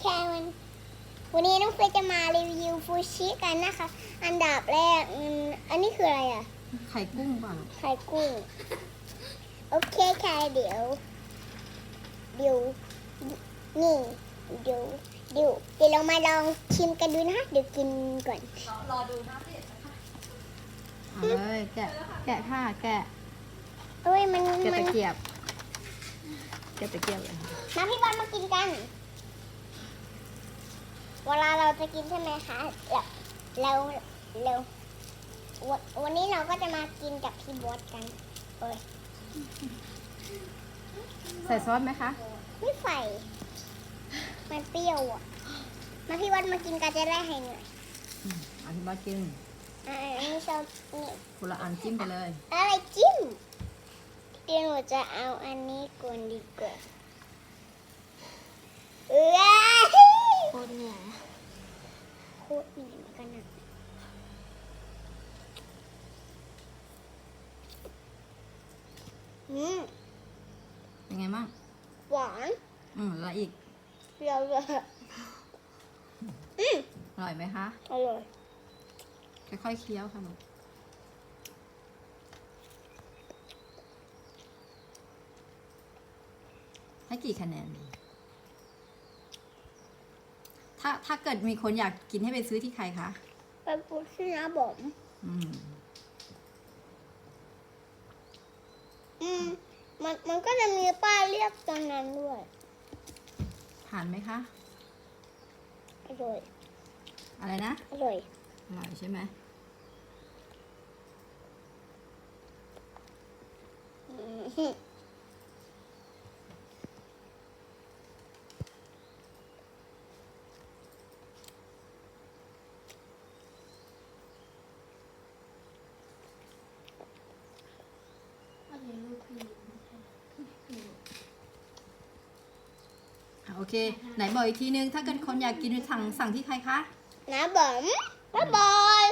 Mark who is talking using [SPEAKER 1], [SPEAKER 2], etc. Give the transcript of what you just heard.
[SPEAKER 1] แค่มันวันนี้น้องเฟยจะมารีวิวฟูชิกันนะคะ อันดับแรกอืมอันนี้คืออะไรอะ
[SPEAKER 2] ไข่กุ้งเปล่าลูก
[SPEAKER 1] ไข่กุ้ง โอเคค่ะเดี๋ยวเดี๋ยวนี่เดี๋ยวเดี๋ยวเดี๋ยวเรามาลองชิมกันดูนะคะเดี๋ยวกินก่อน
[SPEAKER 3] รอดูนะพี่
[SPEAKER 2] เอาเลยแกะแกะค่ะแกะ
[SPEAKER 1] เอ้ยมัน
[SPEAKER 2] แกะ
[SPEAKER 1] มั
[SPEAKER 2] ตะ
[SPEAKER 1] น
[SPEAKER 2] เกียบแกะตะเกียบเลย
[SPEAKER 1] มาพี่บอลมากินกัน เวลาเราจะกินใช่ไหมคะเราเราเราวันวันนี้เราก็จะมากินกับพี่บอสกันเอ้ย
[SPEAKER 2] ใส่ซอสไหมคะ
[SPEAKER 1] ไม่ใส่ มันเปรี้ยวอะ มาพี่วัดมากินกันจะได้ให้หน่อย
[SPEAKER 2] อืมอธิบายกิน
[SPEAKER 1] อ่าอันนี้ชอบนี่
[SPEAKER 2] คนละอันจิ้มไปเลย
[SPEAKER 1] อะไรจิ้ม เดี๋ยวหนูจะเอาอันนี้ก่อนดีกว่าเอ้ย
[SPEAKER 3] โคตรเหนื่อย
[SPEAKER 1] โค ตรเหนื่อยเหมือนกันนะอืม
[SPEAKER 2] เป็นไงบ้าง
[SPEAKER 1] หวาน
[SPEAKER 2] อืมแล้วอีก
[SPEAKER 1] เปรี้ยวเลยอืม
[SPEAKER 2] อร่อยไหมคะ
[SPEAKER 1] อร่อย
[SPEAKER 2] ค่อยๆเคี้ยวค่ะลูกให้กี่คะแนนดี ถ้าถ้าเกิดมีคนอยากกินให้ไปซื้อที่ใครคะ
[SPEAKER 1] ไปพูดที่นะบอม
[SPEAKER 2] อืม
[SPEAKER 1] อืม มันมันก็จะมีป้ายเรียกตรงนั้นด้วย
[SPEAKER 2] ผ่านไหมคะ
[SPEAKER 1] อร่อย
[SPEAKER 2] อะไรนะ
[SPEAKER 1] อร่อย
[SPEAKER 2] อร่อยใช่ไหม
[SPEAKER 1] อืม
[SPEAKER 3] อันนี้ลูกพี่
[SPEAKER 2] อะ โอเค ไหนบอกอีกทีนึง ถ้าเกิดคนอยากกินสั่งสั่งที่ใครคะ
[SPEAKER 1] นะบอมบ๊ายบาย